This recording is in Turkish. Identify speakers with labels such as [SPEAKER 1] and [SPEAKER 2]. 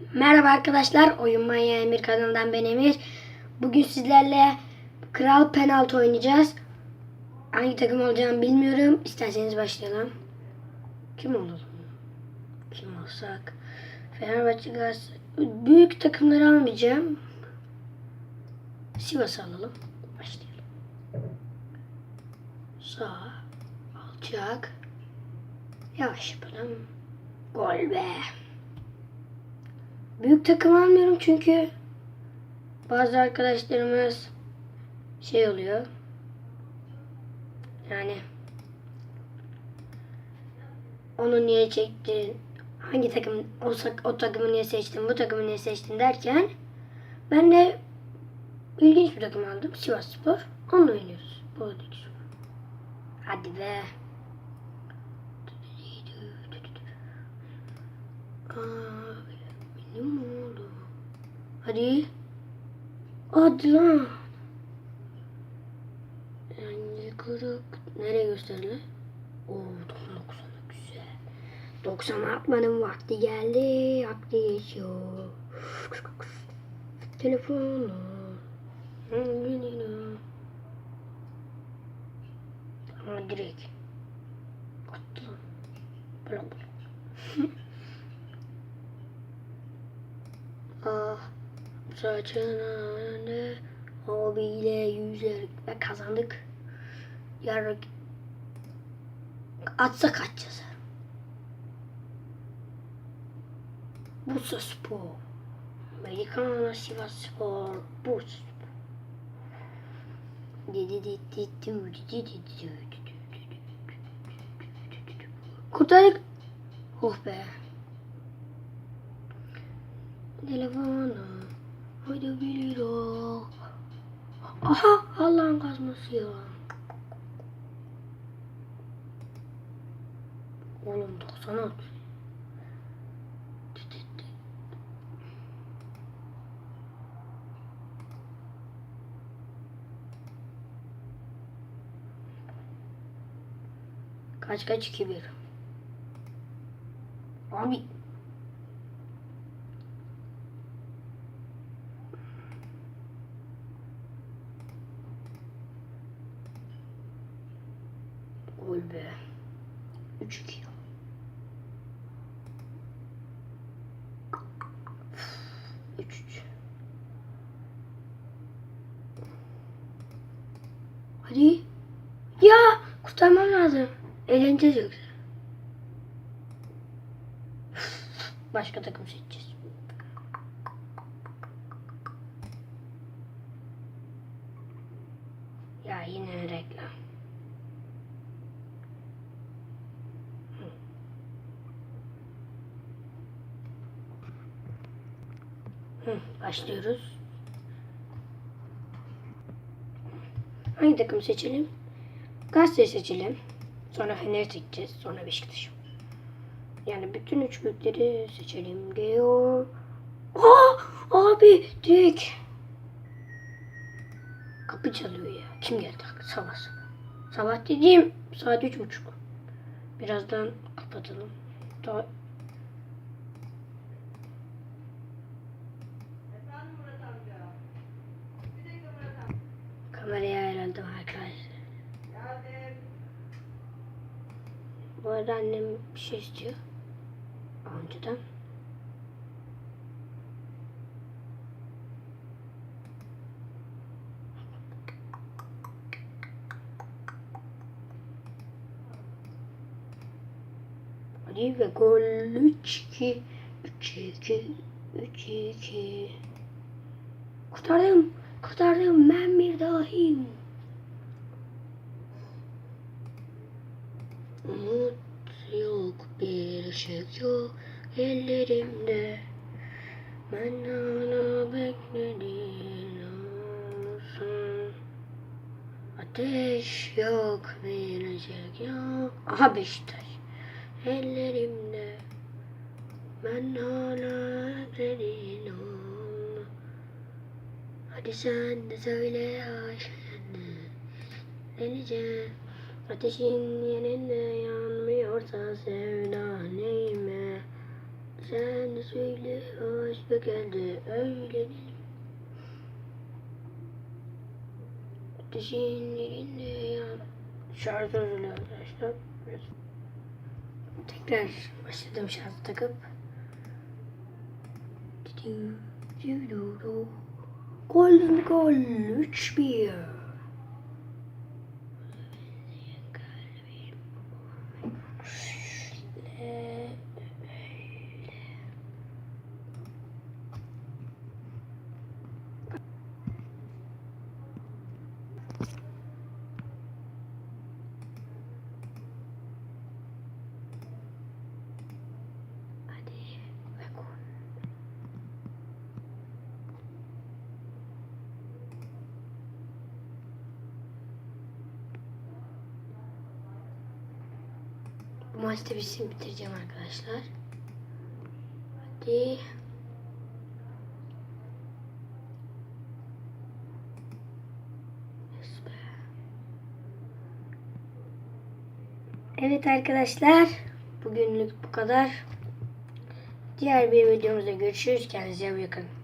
[SPEAKER 1] Merhaba arkadaşlar, Oyun Manyağı Emir kanalından ben Emir. Bugün sizlerle Kral Penaltı oynayacağız. Hangi takım olacağını bilmiyorum. İsterseniz başlayalım. Kim olalım? Kim olsak? Fenerbahçe Galatasaray. Büyük takımları almayacağım. Sivas'ı alalım. Başlayalım. Sağ, alçak. Yavaş yapalım. Gol be. Büyük takım almıyorum çünkü bazı arkadaşlarımız şey oluyor. Yani onu niye çektin? Hangi takım o, sak- o takımı niye seçtin? Bu takımı niye seçtin derken ben de ilginç bir takım aldım. Sivas Spor. Onunla oynuyoruz. Bu arada. Hadi be. Aa. Hadi. Hadi lan. Yani kırık. Nereye gösterdi? Oo 90 güzel. 90 atmanın vakti geldi. Vakti geçiyor. Telefonu. Ama direkt. Attı lan. Blok blok. saçına ne abiyle yüzler ve kazandık. Yarın atsa kaçacağız. Bursa Spor. Amerikana Sivas Spor. Bursa Spor. Kurtardık. Oh be. Telefonu. Biliyor. Aha Allah'ın kazması ya. Oğlum 90 at. Kaç kaç 2 1. Abi Be. 3-2. Üç üç. Hadi. Ya kurtarmam lazım. Eğleneceğiz yoksa. Başka takım seçeceğiz. Ya yine reklam. Başlıyoruz. Hangi takım seçelim? Galatasaray seçelim. Sonra Fener'i seçeceğiz. Sonra Beşiktaş. Yani bütün üç büyükleri seçelim. Geo. Aa, abi direkt. Kapı çalıyor ya. Kim geldi? Sabah sabah. Sabah dediğim saat üç buçuk. Birazdan kapatalım. Daha Bu arada annem bir şey istiyor. Önceden. Hadi ve gol 3-2 3-2 3-2 Kurtardım. Kurtardım. Ben bir dahiyim. Umut yok, bir ışık yok ellerimde. Ben hala bekledim olsun. Ateş yok, bir ışık yok. Aha. Ellerimde. Ben hala bekledim ol. Hadi sen de söyle aşkını. Delice ateşin yerinde yanmıyorsa sevda neyime. Sen söyle. Ve geldi öyle Ateşin elinde yan. Şarj özürlü arkadaşlar. Tekrar başladım şarjı takıp. Gol gol 3-1. Hadi ve gol. Bu maçta bitsin bitireceğim arkadaşlar. Hadi. Evet arkadaşlar. Bugünlük bu kadar. Diğer bir videomuzda görüşürüz. Kendinize iyi bakın.